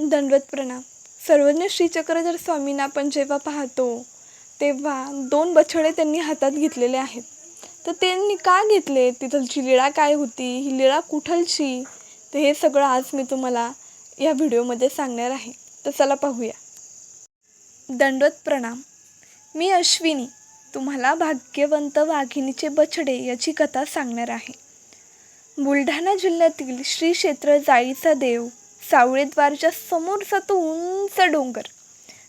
दंडवत प्रणाम. सर्वज्ञ श्री चक्रधर स्वामींना आपण जेव्हा पाहतो तेव्हा दोन बछडे त्यांनी हातात घेतलेले आहेत. तर त्यांनी का घेतले? तिथलची लीळा काय होती? ही लीळा कुठलची? तर हे सगळं आज मी तुम्हाला या व्हिडिओमध्ये सांगणार आहे. तर चला पाहूया. दंडवत प्रणाम. मी अश्विनी तुम्हाला भाग्यवंत वाघिणीचे बछडे याची कथा सांगणार आहे. बुलढाणा जिल्ह्यातील श्री क्षेत्र जाळीचा देव सावळेद्वारच्या समोरचा तो उंच डोंगर.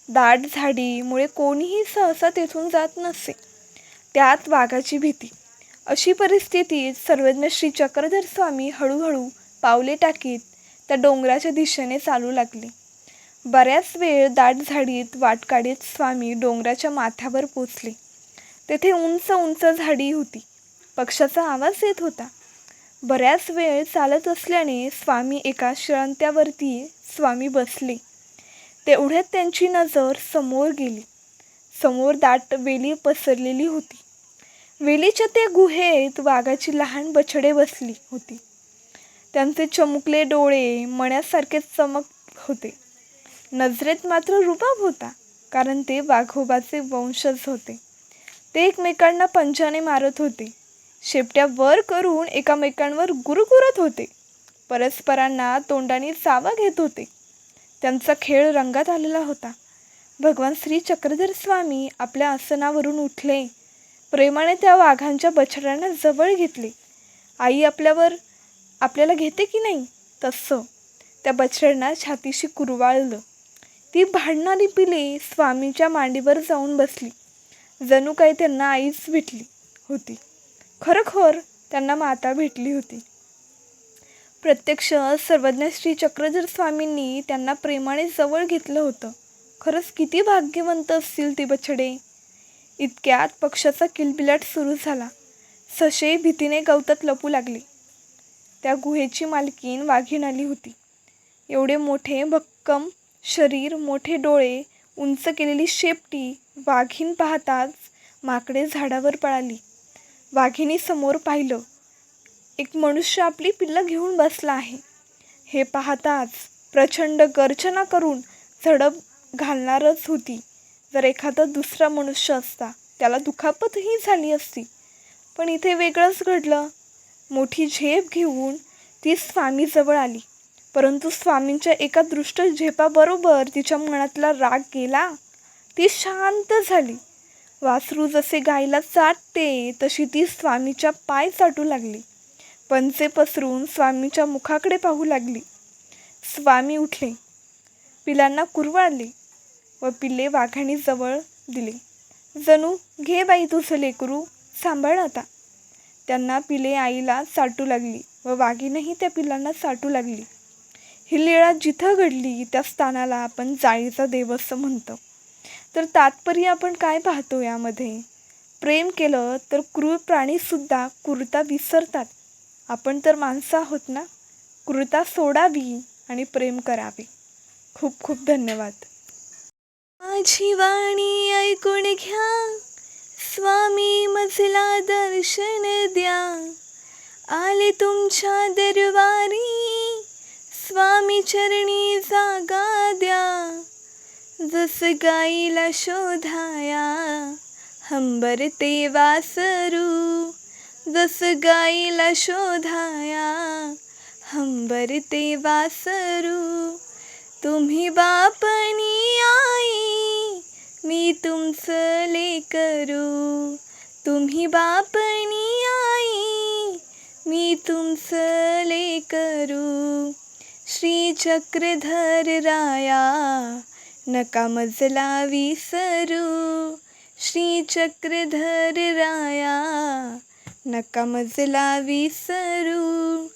दाट झाडीमुळे कोणीही सहसा तेथून जात नसे. त्यात वाघाची भीती. अशी परिस्थितीत सर्वज्ञ श्री चक्रधर स्वामी हळूहळू पावले टाकीत त्या डोंगराच्या दिशेने चालू लागले. बऱ्याच वेळ दाट झाडीत वाट काढीत स्वामी डोंगराच्या माथ्यावर पोचले. तेथे उंच उंच झाडी होती. पक्षाचा आवाज येत होता. बऱ्याच वेळ चालत असल्याने स्वामी एका शिळंत्यावरती स्वामी बसले. तेवढ्यात त्यांची नजर समोर गेली. समोर दाट वेली पसरलेली होती. वेलीच्या त्या गुहेत वाघाची लहान बछडे बसली होती. त्यांचे चमुकले डोळे मण्यासारखे चमक होते. नजरेत मात्र रुबाब होता कारण ते वाघोबाचे वंशज होते. ते एकमेकांना पंजाने मारत होते. शेपट्या वर करून एकामेकांवर गुरगुरत होते. परस्परांना तोंडाने चावा घेत होते. त्यांचा खेळ रंगात आलेला होता. भगवान श्री चक्रधर स्वामी आपल्या आसनावरून उठले. प्रेमाने त्या वाघांच्या बछड्यांना जवळ घेतले. आई आपल्यावर आपल्याला घेते की नाही? तसं. त्या बछड्यांना छातीशी कुरवाळलं. ती भांडणारी पिले स्वामींच्या मांडीवर जाऊन बसली. जणू काही त्यांना आईच भेटली होती. खरोखर त्यांना माता भेटली होती. प्रत्यक्ष सर्वज्ञ श्री चक्रधर स्वामींनी त्यांना प्रेमाने जवळ घेतलं होतं. खरंच किती भाग्यवंत असतील ते बछडे. इतक्यात पक्षाचा किलबिलाट सुरू झाला. सशे भीतीने गवतात लपू लागले. त्या गुहेची मालकीन वाघीण आली होती. एवढे मोठे भक्कम शरीर मोठे डोळे उंच केलेली शेपटी वाघीण पाहताच माकडे झाडावर पळाली. वाघिणी समोर पाहिलं. एक मनुष्य आपली पिल्लं घेऊन बसला आहे. हे पाहताच प्रचंड गर्जना करून झडप घालणारच होती. जर एखादा दुसरा मनुष्य असता त्याला दुखापतही झाली असती. पण इथे वेगळंच घडलं. मोठी झेप घेऊन ती स्वामीजवळ आली. परंतु स्वामींच्या एका दृष्ट झेपाबरोबर तिच्या मनातला राग गेला. ती शांत झाली. वासरू जसे गायला चाटते तशी ती स्वामीच्या पाय चाटू लागली. पंचे पसरून स्वामीच्या मुखाकडे पाहू लागली. स्वामी उठले. पिलांना कुरवाळले व पिल्ले वाघाणी जवळ दिले. जणू घे बाई तुझं लेकरू सांभाळ आता. त्यांना पिले आईला चाटू लागली व वाघीनंही त्या पिलांना चाटू लागली. ही लीळा जिथं घडली त्या स्थानाला आपण जाळीचा देव असं म्हणतो. तर तात्पर्य आपण काय पाहतो यामध्ये? प्रेम केलं तर क्रूर प्राणीसुद्धा क्रूरता विसरतात. आपण तर माणसं आहोत ना? क्रूरता सोडावी आणि प्रेम करावे. खूप खूप धन्यवाद. माझी वाणी ऐकून घ्या. स्वामी मजला दर्शन द्या. आले तुमच्या दरबारी. स्वामी चरणी जागा द्या. जस गाईला शोधाया हंबर ते वासरू. जस गाईला शोधाया हंबर ते वासरू. तुम्ही बापणी आई मी तुमचं लेकरू. तुम्ही बापणी आई मी तुमचं लेकरू. श्री चक्रधर राया नका मजला विसरू. श्रीचक्रधर राया नका मजला विसरू.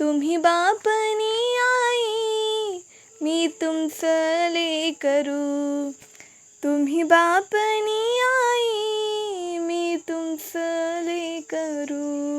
तुम्ही बापनी आई मी तुमचं ले करू. तुम्ही बापनी आई मी तुमचं ले करू.